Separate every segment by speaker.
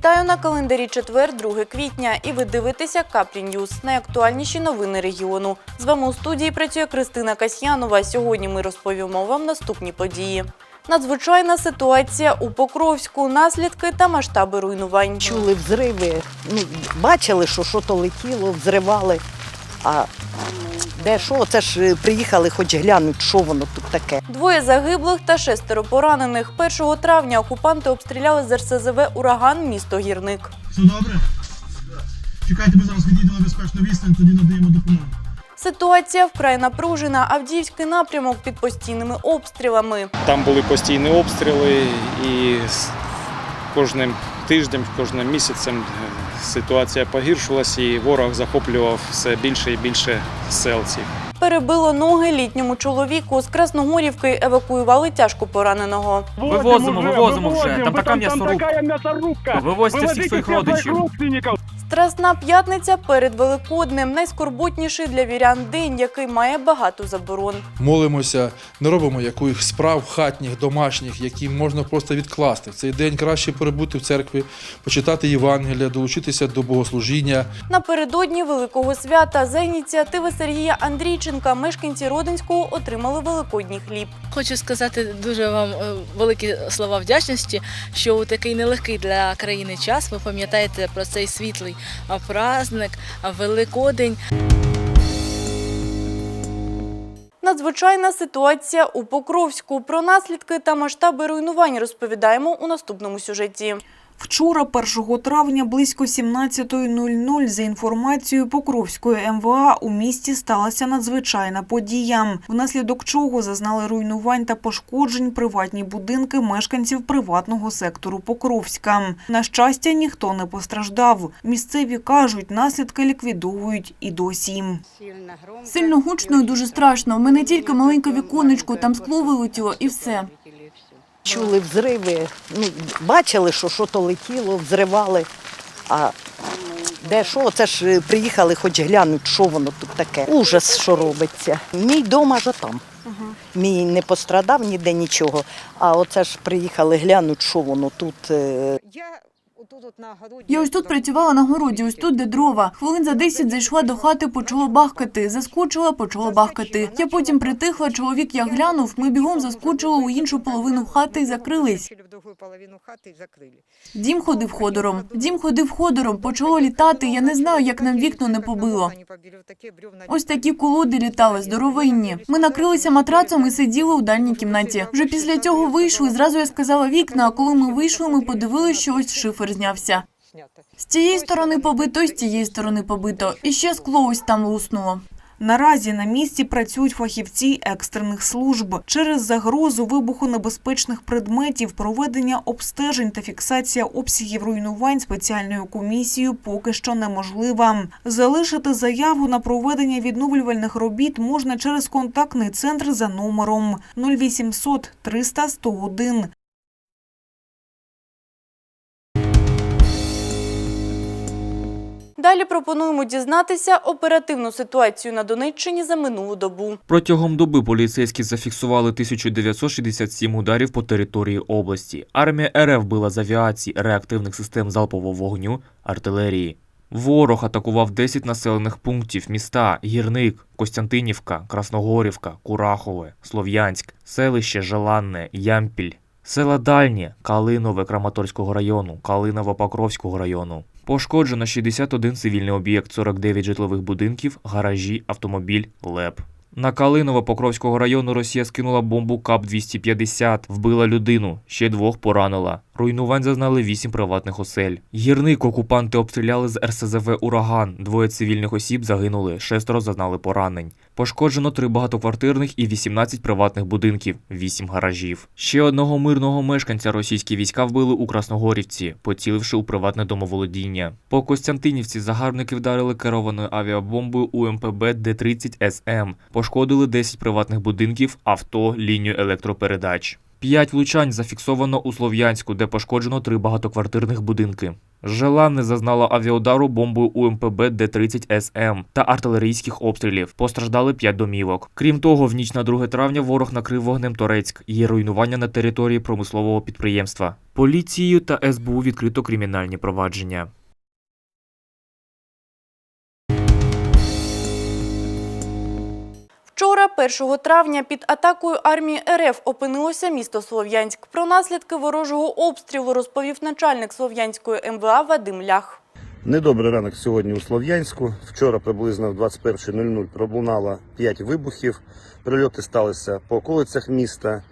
Speaker 1: Вітаю на календарі четвер, 2 квітня, і ви дивитеся Каплі Ньюз – найактуальніші новини регіону. З вами у студії працює Кристина Касьянова. Сьогодні ми розповімо вам наступні події. Надзвичайна ситуація у Покровську, наслідки та масштаби руйнувань.
Speaker 2: Чули взриви, ну, бачили, що щось летіло, взривали. А де що, це ж е, приїхали хоч глянуть, що воно тут таке.
Speaker 1: Двоє загиблих та шестеро поранених. 1 травня окупанти обстріляли з РСЗВ «Ураган» місто Гірник.
Speaker 3: Все добре? Чекайте, ми зараз відійдемо на безпечну відстань, тоді надаємо допомогу.
Speaker 1: Ситуація вкрай напружена. Авдіївський напрямок під постійними обстрілами.
Speaker 4: Там були постійні обстріли, і з кожним тижнем, кожним місяцем ситуація погіршилась і ворог захоплював все більше і більше селців.
Speaker 1: Перебило ноги літньому чоловіку. З Красногорівки евакуювали тяжко пораненого.
Speaker 5: Вивозимо, вивозимо вже. Там така м'ясорубка.
Speaker 6: Така м'ясорубка.
Speaker 5: Вивозьте всіх своїх родичів.
Speaker 1: Страсна п'ятниця перед Великоднем. Найскорботніший для вірян день, який має багато заборон.
Speaker 7: молимося, не робимо якихось справ хатніх, домашніх, які можна просто відкласти. В цей день краще перебути в церкві, почитати Євангелія, долучитися до богослужіння.
Speaker 1: Напередодні Великого свята за ініціативи Сергія Андрійченка мешканці Родинського отримали великодній хліб.
Speaker 8: Хочу сказати дуже вам е, великі слова вдячності, що у такий нелегкий для країни час ви пам'ятаєте про цей світлий праздник, Великодень.
Speaker 1: Надзвичайна ситуація у Покровську. Про наслідки та масштаби руйнувань розповідаємо у наступному сюжеті.
Speaker 9: Вчора, 1 травня, близько 17.00, за інформацією Покровської МВА, у місті сталася надзвичайна подія, внаслідок чого зазнали руйнувань та пошкоджень приватні будинки мешканців приватного сектору Покровська. На щастя, ніхто не постраждав. Місцеві кажуть, наслідки ліквідовують і досі.
Speaker 10: Сильно гучно і дуже страшно. У мене тільки маленьке віконечко, там скло вилетіло і все.
Speaker 2: Чули взриви, ну, бачили, що щось летіло, взривали. А де що, це ж е, приїхали хоч глянуть, що воно тут таке. Ужас, що робиться. Мій дом аж там. Мій не пострадав ніде нічого. А оце ж приїхали глянуть, що воно тут.
Speaker 10: Я ось тут працювала на городі, ось тут де дрова. Хвилин за 10 зайшла до хати, почало бахкати. Заскочила, почало бахкати. Я потім притихла, чоловік я глянув, ми бігом заскочили у іншу половину хати і закрились. Дім ходив ходором. Дім ходив ходором, почало літати. Я не знаю, як нам вікно не побило. Ось такі колоди літали, здоровинні. Ми накрилися матрацом і сиділи у дальній кімнаті. Вже після цього вийшли. Зразу я сказала вікна, а коли ми вийшли, ми подивилися, що ось шифер знявся. З цієї сторони побито, з цієї сторони побито. І ще скло ось там луснуло.
Speaker 9: Наразі на місці працюють фахівці екстрених служб. Через загрозу вибуху небезпечних предметів, проведення обстежень та фіксація обсягів руйнувань спеціальною комісією поки що неможлива. Залишити заяву на проведення відновлювальних робіт можна через контактний центр за номером 0800 300 101.
Speaker 1: Далі пропонуємо дізнатися оперативну ситуацію на Донеччині за минулу добу.
Speaker 5: Протягом доби поліцейські зафіксували 1967 ударів по території області. Армія РФ била з авіації, реактивних систем залпового вогню, артилерії. Ворог атакував 10 населених пунктів міста Гірник, Костянтинівка, Красногорівка, Курахове, Слов'янськ, селище Желанне, Ямпіль, села Дальнє, Калинове Краматорського району, Калиново-Покровського району. Пошкоджено 61 цивільний об'єкт, 49 житлових будинків, гаражі, автомобіль, ЛЕП. На Калиново-Покровського району Росія скинула бомбу КАП-250, вбила людину, ще двох поранила. Руйнувань зазнали вісім приватних осель. Гірник окупанти обстріляли з РСЗВ «Ураган». Двоє цивільних осіб загинули, шестеро зазнали поранень. Пошкоджено три багатоквартирних і 18 приватних будинків, 8 гаражів. Ще одного мирного мешканця російські війська вбили у Красногорівці, поціливши у приватне домоволодіння. По Костянтинівці загарбники вдарили керованою авіабомбою УМПБ Д-30 СМ. Пошкодили 10 приватних будинків, авто, лінію електропередач. П'ять влучань зафіксовано у Слов'янську, де пошкоджено три багатоквартирних будинки. Желанне зазнала авіаудару бомбою УМПБ Д-30 СМ та артилерійських обстрілів. Постраждали п'ять домівок. Крім того, в ніч на 2 травня ворог накрив вогнем Торецьк. Є руйнування на території промислового підприємства. Поліцією та СБУ відкрито кримінальні провадження.
Speaker 1: Вчора, 1 травня, під атакою армії РФ опинилося місто Слов'янськ. Про наслідки ворожого обстрілу розповів начальник Слов'янської МВА Вадим Лях.
Speaker 6: Недобрий ранок сьогодні у Слов'янську. Вчора приблизно в 21.00 пролунало 5 вибухів. Прильоти сталися по околицях міста.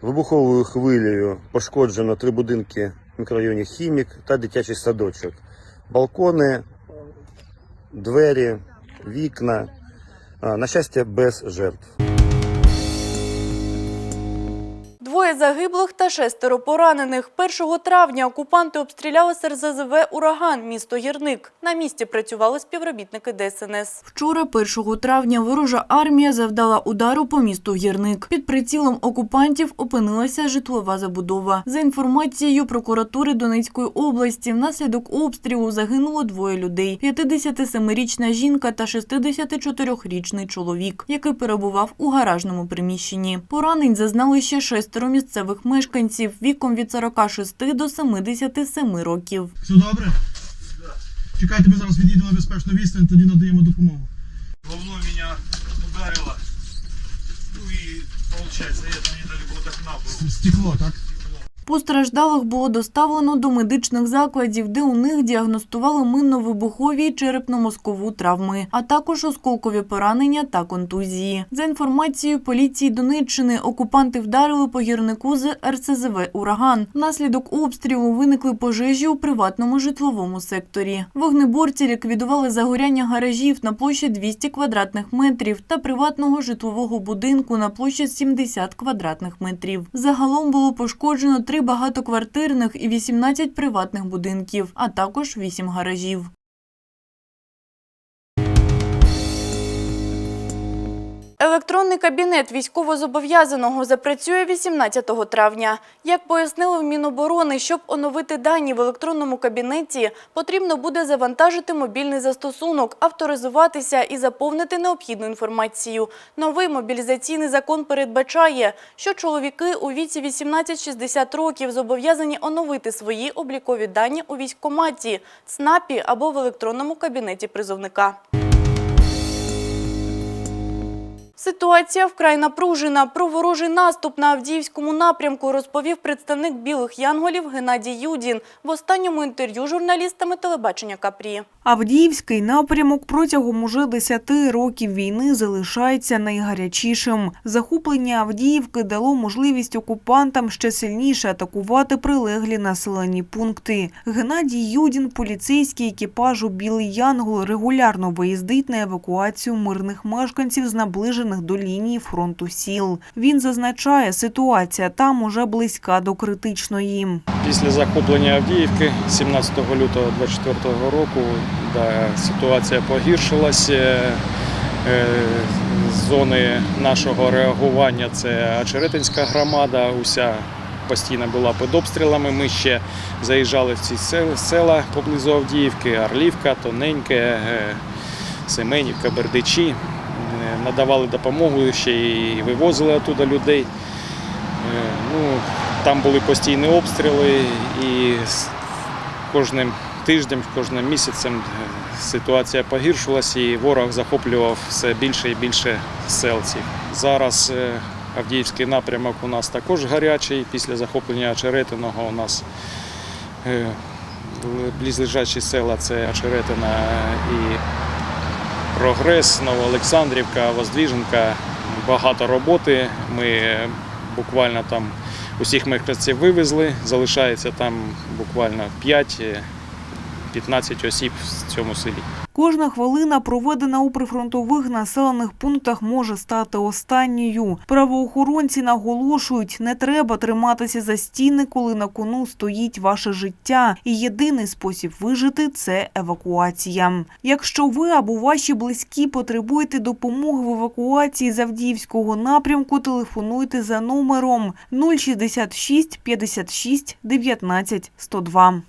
Speaker 6: Вибуховою хвилею пошкоджено три будинки в мікрорайоні Хімік та дитячий садочок. Балкони, двері, вікна. На щастя, без жертв.
Speaker 1: Двоє загиблих та шестеро поранених. 1 травня окупанти обстріляли з РЗЗВ «Ураган» місто Гірник. На місці працювали співробітники ДСНС.
Speaker 10: Вчора, 1 травня, ворожа армія завдала удару по місту Гірник. Під прицілом окупантів опинилася житлова забудова. За інформацією прокуратури Донецької області, внаслідок обстрілу загинуло двоє людей: 57-річна жінка та 64-річний чоловік, який перебував у гаражному приміщенні. Поранень зазнали ще шестеро місцевих мешканців віком від 46 до 77 років.
Speaker 3: Все добре? Чекайте, ми зараз відійдемо на безпечну відстань, тоді надаємо допомогу.
Speaker 4: Головно мене ударило. Ну і виходить, я там недалеко от окна было.
Speaker 3: Стекло, так?
Speaker 10: Постраждалих було доставлено до медичних закладів, де у них діагностували минно-вибухові і черепно-мозкову травми, а також осколкові поранення та контузії. За інформацією поліції Донеччини, окупанти вдарили по гірнику з РСЗВ «Ураган». Внаслідок обстрілу виникли пожежі у приватному житловому секторі. Вогнеборці ліквідували загоряння гаражів на площі 200 квадратних метрів та приватного житлового будинку на площі 70 квадратних метрів. Загалом було пошкоджено три багатоквартирних і 18 приватних будинків, а також 8 гаражів.
Speaker 1: Електронний кабінет військовозобов'язаного запрацює 18 травня. Як пояснили в Міноборони, щоб оновити дані в електронному кабінеті, потрібно буде завантажити мобільний застосунок, авторизуватися і заповнити необхідну інформацію. Новий мобілізаційний закон передбачає, що чоловіки у віці 18-60 років зобов'язані оновити свої облікові дані у військкоматі, ЦНАПі або в електронному кабінеті призовника. Ситуація вкрай напружена. Про ворожий наступ на Авдіївському напрямку розповів представник білих янголів Геннадій Юдін в останньому інтерв'ю журналістами телебачення Капрі.
Speaker 9: Авдіївський напрямок протягом уже 10 років війни залишається найгарячішим. Захоплення Авдіївки дало можливість окупантам ще сильніше атакувати прилеглі населені пункти. Геннадій Юдін, поліцейський екіпажу Білий Янгол, регулярно виїздить на евакуацію мирних мешканців з наближених до лінії фронту сіл. Він зазначає, ситуація там уже близька до критичної.
Speaker 4: Після захоплення Авдіївки 17 лютого 2024 року да, ситуація погіршилася. Е, Зони нашого реагування це Очеретинська громада, уся постійно була під обстрілами. Ми ще заїжджали в ці села поблизу Авдіївки, Орлівка, Тоненьке, е, Семенівка, Бердичі. Надавали допомогу ще і вивозили оттуда людей. Е, Ну, там були постійні обстріли, і з кожним тижнем, кожним місяцем е, ситуація погіршилася, і ворог захоплював все більше і більше селців. Зараз е, Авдіївський напрямок у нас також гарячий. Після захоплення Очеретиного у нас близлежачі села це Очеретина і Прогрес, Новоолександрівка, Воздвіженка. Багато роботи. Ми е, буквально там усіх мешканців вивезли. Залишається там буквально 5-15 осіб в цьому селі.
Speaker 9: Кожна хвилина, проведена у прифронтових населених пунктах, може стати останньою. Правоохоронці наголошують, не треба триматися за стіни, коли на кону стоїть ваше життя. І єдиний спосіб вижити – це евакуація. Якщо ви або ваші близькі потребуєте допомоги в евакуації з Авдіївського напрямку, телефонуйте за номером 066 56 19 102.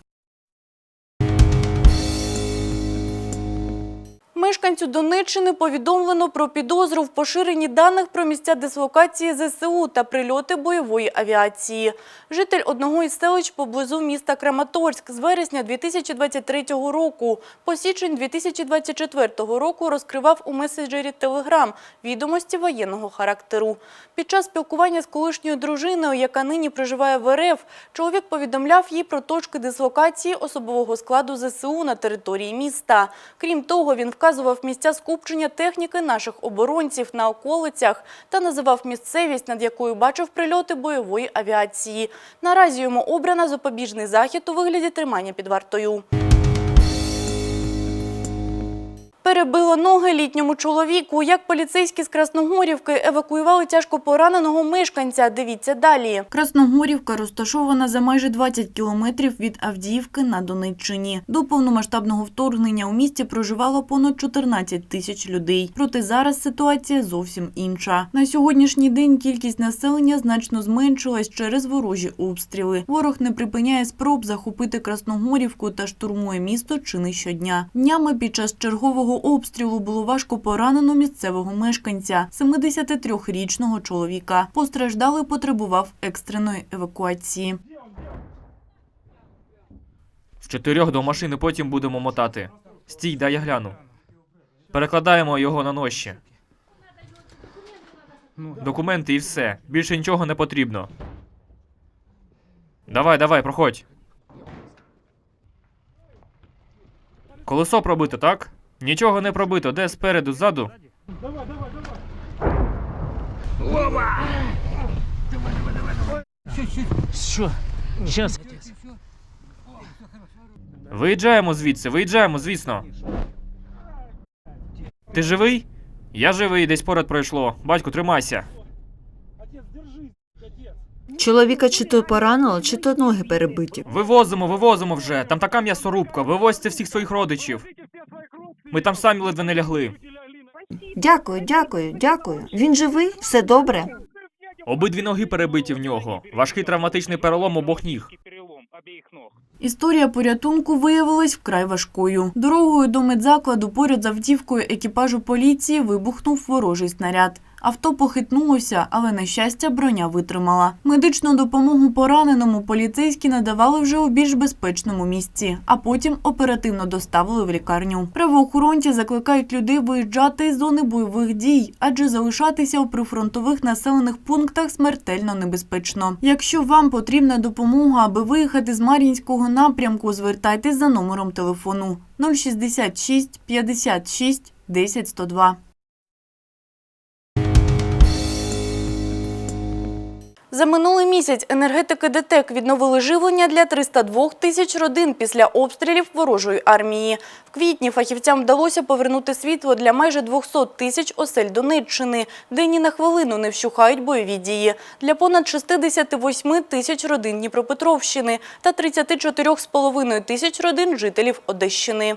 Speaker 1: Мешканцю Донеччини повідомлено про підозру в поширенні даних про місця дислокації ЗСУ та прильоти бойової авіації. Житель одного із селищ поблизу міста Краматорськ з вересня 2023 року по січень 2024 року розкривав у меседжері Телеграм відомості воєнного характеру. Під час спілкування з колишньою дружиною, яка нині проживає в РФ, чоловік повідомляв їй про точки дислокації особового складу ЗСУ на території міста. Крім того, він вказував місця скупчення техніки наших оборонців на околицях та називав місцевість, над якою бачив прильоти бойової авіації. Наразі йому обрано запобіжний захід у вигляді тримання під вартою. Перебило ноги літньому чоловіку. Як поліцейські з Красногорівки евакуювали тяжко пораненого мешканця. Дивіться далі.
Speaker 10: Красногорівка розташована за майже 20 кілометрів від Авдіївки на Донеччині. До повномасштабного вторгнення у місті проживало понад 14 тисяч людей. Проте зараз ситуація зовсім інша. На сьогоднішній день кількість населення значно зменшилась через ворожі обстріли. Ворог не припиняє спроб захопити Красногорівку та штурмує місто чи не щодня. Днями під час чергового обстрілу було важко поранено місцевого мешканця, 73-річного чоловіка. Постраждалий потребував екстреної евакуації.
Speaker 5: З чотирьох до машини потім будемо мотати. Стій, дай я гляну. Перекладаємо його на ноші. Документи і все. Більше нічого не потрібно. Давай, давай, проходь. Колесо пробито, так? Нічого не пробито. Де спереду, ззаду?
Speaker 11: Що? Щас.
Speaker 5: Виїжджаємо звідси, виїжджаємо, звісно. Ти живий? Я живий, десь поряд пройшло. Батько, тримайся.
Speaker 12: Чоловіка чи то поранило, чи то ноги перебиті.
Speaker 5: Вивозимо, вивозимо вже. Там така м'ясорубка. Вивозьте всіх своїх родичів. Ми там самі ледве не лягли.
Speaker 12: Дякую, дякую, дякую. Він живий? Все добре?
Speaker 5: Обидві ноги перебиті в нього. Важкий травматичний перелом обох ніг.
Speaker 10: Історія порятунку виявилась вкрай важкою. Дорогою до медзакладу поряд з автівкою екіпажу поліції вибухнув ворожий снаряд. Авто похитнулося, але на щастя броня витримала. Медичну допомогу пораненому поліцейські надавали вже у більш безпечному місці, а потім оперативно доставили в лікарню. Правоохоронці закликають людей виїжджати із зони бойових дій, адже залишатися у прифронтових населених пунктах смертельно небезпечно. Якщо вам потрібна допомога, аби виїхати з Мар'їнського напрямку, звертайтесь за номером телефону 066 56 10 102.
Speaker 1: За минулий місяць енергетики ДТЕК відновили живлення для 302 тисяч родин після обстрілів ворожої армії. В квітні фахівцям вдалося повернути світло для майже 200 тисяч осель Донеччини, де ні на хвилину не вщухають бойові дії. Для понад 68 тисяч родин Дніпропетровщини та 34,5 тисяч родин жителів Одещини.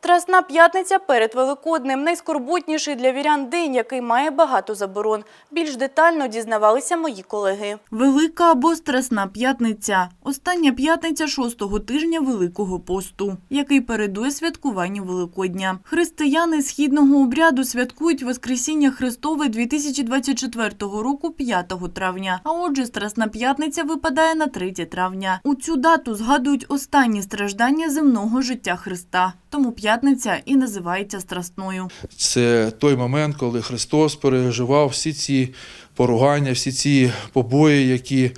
Speaker 1: Страсна п'ятниця перед Великоднем – найскорботніший для вірян день, який має багато заборон. Більш детально дізнавалися мої колеги.
Speaker 10: Велика або Страсна п'ятниця – остання п'ятниця шостого тижня Великого посту, який передує святкуванню Великодня. Християни східного обряду святкують Воскресіння Христове 2024 року 5 травня, а отже Страсна п'ятниця випадає на 3 травня. У цю дату згадують останні страждання земного життя Христа, тому п'ятниця і називається Страсною.
Speaker 7: Це той момент, коли Христос переживав всі ці поругання, всі ці побої, які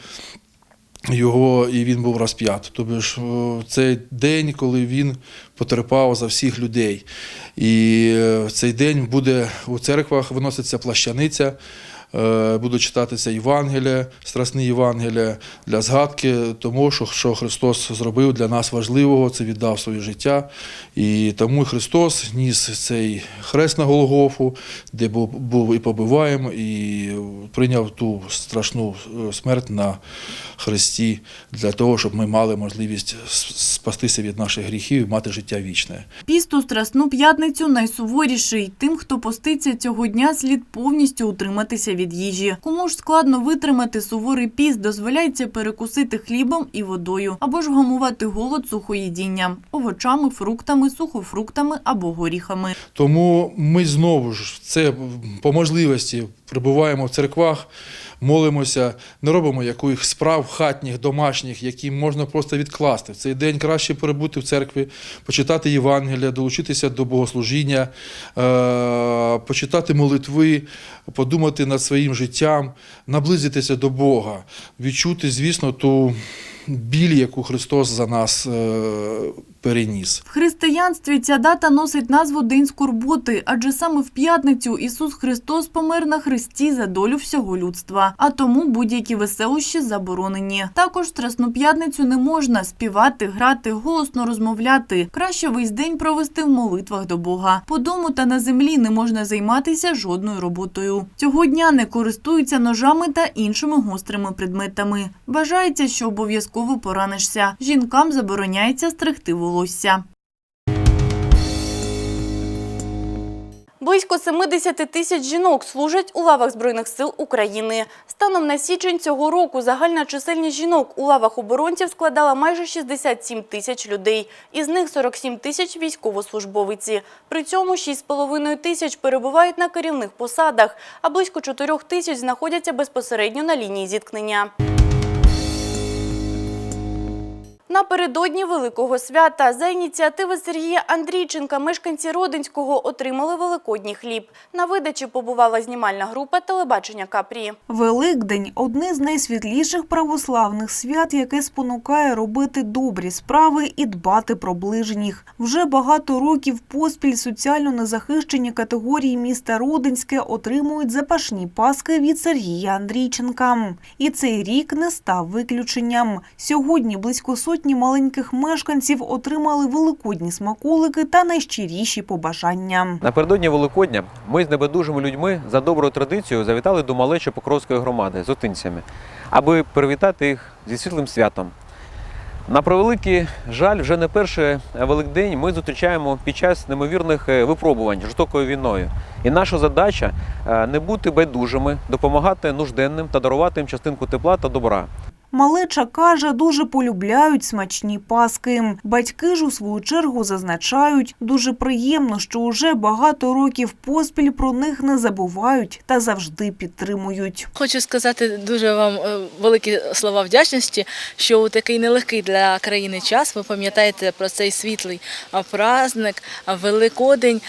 Speaker 7: його і він був розп'ят. Тобто ж цей день, коли він потерпав за всіх людей. І е, в цей день буде у церквах виноситься плащаниця. Е, Будуть читатися Євангелія, страсні Євангелія для згадки тому, що, що Христос зробив для нас важливого, це віддав своє життя. І тому Христос ніс цей хрест на Голгофу, де був, був і побиваєм, і прийняв ту страшну е, смерть на хресті для того, щоб ми мали можливість спастися від наших гріхів і мати життя вічне.
Speaker 10: Піст у Страсну п'ятницю найсуворіший. Тим, хто поститься цього дня, слід повністю утриматися від їжі. Кому ж складно витримати суворий піст, дозволяється перекусити хлібом і водою, або ж вгамувати голод сухоїдінням, овочами, фруктами, сухофруктами або горіхами.
Speaker 7: Тому ми знову ж це по можливості прибуваємо в церквах, молимося, не робимо якихось справ хатніх, домашніх, які можна просто відкласти. В цей день краще перебути в церкві, почитати Євангелія, долучитися до богослужіння, е, почитати молитви, подумати над своїм життям, наблизитися до Бога, відчути, звісно, ту біль, яку Христос за нас е, переніс.
Speaker 10: В християнстві ця дата носить назву День скорботи, адже саме в п'ятницю Ісус Христос помер на хресті за долю всього людства. А тому будь-які веселощі заборонені. Також Страсну п'ятницю не можна співати, грати, голосно розмовляти. Краще весь день провести в молитвах до Бога. По дому та на землі не можна займатися жодною роботою. Цього дня не користуються ножами та іншими гострими предметами. Вважається, що обов'язково поранишся. Жінкам забороняється стригти волосся.
Speaker 1: Близько 70 тисяч жінок служать у лавах Збройних сил України. Станом на січень цього року загальна чисельність жінок у лавах оборонців складала майже 67 тисяч людей. Із них 47 тисяч – військовослужбовиці. При цьому 6,5 тисяч перебувають на керівних посадах, а близько 4 тисяч знаходяться безпосередньо на лінії зіткнення. Напередодні Великого свята за ініціативи Сергія Андрійченка мешканці Родинського отримали великодній хліб. На видачі побувала знімальна група телебачення Капрі.
Speaker 9: Великдень – одне з найсвітліших православних свят, яке спонукає робити добрі справи і дбати про ближніх. Вже багато років поспіль соціально незахищені категорії міста Родинське отримують запашні паски від Сергія Андрійченка. І цей рік не став виключенням. Сьогодні близько сотні маленьких мешканців отримали великодні смаколики та найщиріші побажання.
Speaker 13: Напередодні Великодня ми з небайдужими людьми за доброю традицією завітали до малечі Покровської громади з отинцями, аби привітати їх зі світлим святом. На превеликий жаль, вже не перший Великдень ми зустрічаємо під час неймовірних е, випробувань жорстокою війною. І наша задача е, не бути байдужими, допомагати нужденним та дарувати їм частинку тепла та добра.
Speaker 9: Малеча каже, дуже полюбляють смачні паски. Батьки ж у свою чергу зазначають, дуже приємно, що уже багато років поспіль про них не забувають та завжди підтримують.
Speaker 8: Хочу сказати дуже вам е, великі слова вдячності, що у такий нелегкий для країни час ви пам'ятаєте про цей світлий праздник, Великодень.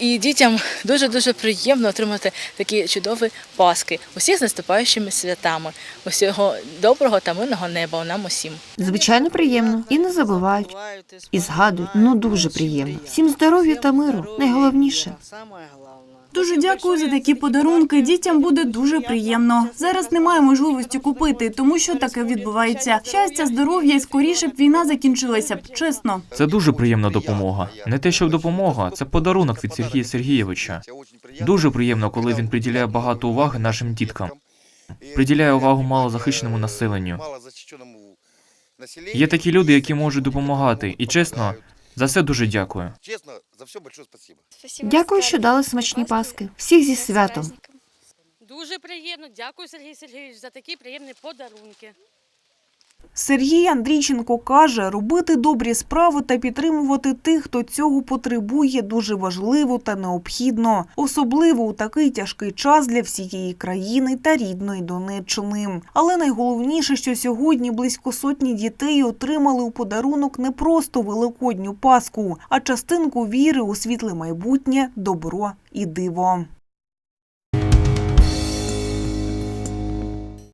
Speaker 8: І дітям дуже дуже приємно отримати такі чудові паски. Усіх з наступаючими святами. Усього доброго та мирного неба нам усім.
Speaker 12: Звичайно, приємно. І не забувають. І згадують. Ну дуже приємно. Всім здоров'я та миру. Найголовніше.
Speaker 10: Дуже дякую за такі подарунки. Дітям буде дуже приємно. Зараз немає можливості купити, тому що таке відбувається. Щастя, здоров'я і скоріше б війна закінчилася б. Чесно.
Speaker 5: Це дуже приємна допомога. Не те, щоб допомога, це подарунок від Сергія Сергійовича. Дуже приємно, коли він приділяє багато уваги нашим діткам. Приділяє увагу малозахищеному населенню. Є такі люди, які можуть допомагати, і чесно, за все дуже дякую. Чесно, за все большое спасибо.
Speaker 12: Дякую, що дали смачні паски. Всіх зі святом.
Speaker 14: Дуже приємно. Дякую, Сергій Сергійович, за такі приємні подарунки.
Speaker 9: Сергій Андрійченко каже, робити добрі справи та підтримувати тих, хто цього потребує, дуже важливо та необхідно, особливо у такий тяжкий час для всієї країни та рідної Донеччини. Але найголовніше, що сьогодні близько сотні дітей отримали у подарунок не просто великодню паску, а частинку віри у світле майбутнє, добро і диво.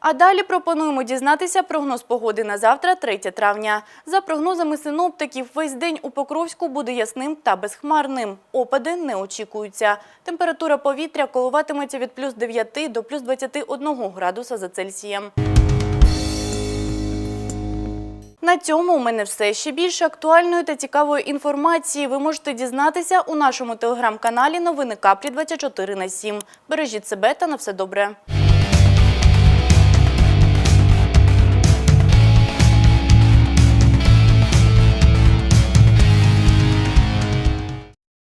Speaker 1: А далі пропонуємо дізнатися прогноз погоди на завтра, 3 травня. За прогнозами синоптиків, весь день у Покровську буде ясним та безхмарним. Опади не очікуються. Температура повітря коливатиметься від плюс 9 до плюс 21 градуса за Цельсієм. На цьому у мене все. Ще більше актуальної та цікавої інформації ви можете дізнатися у нашому телеграм-каналі Новини Капрі 24 на 7. Бережіть себе та на все добре.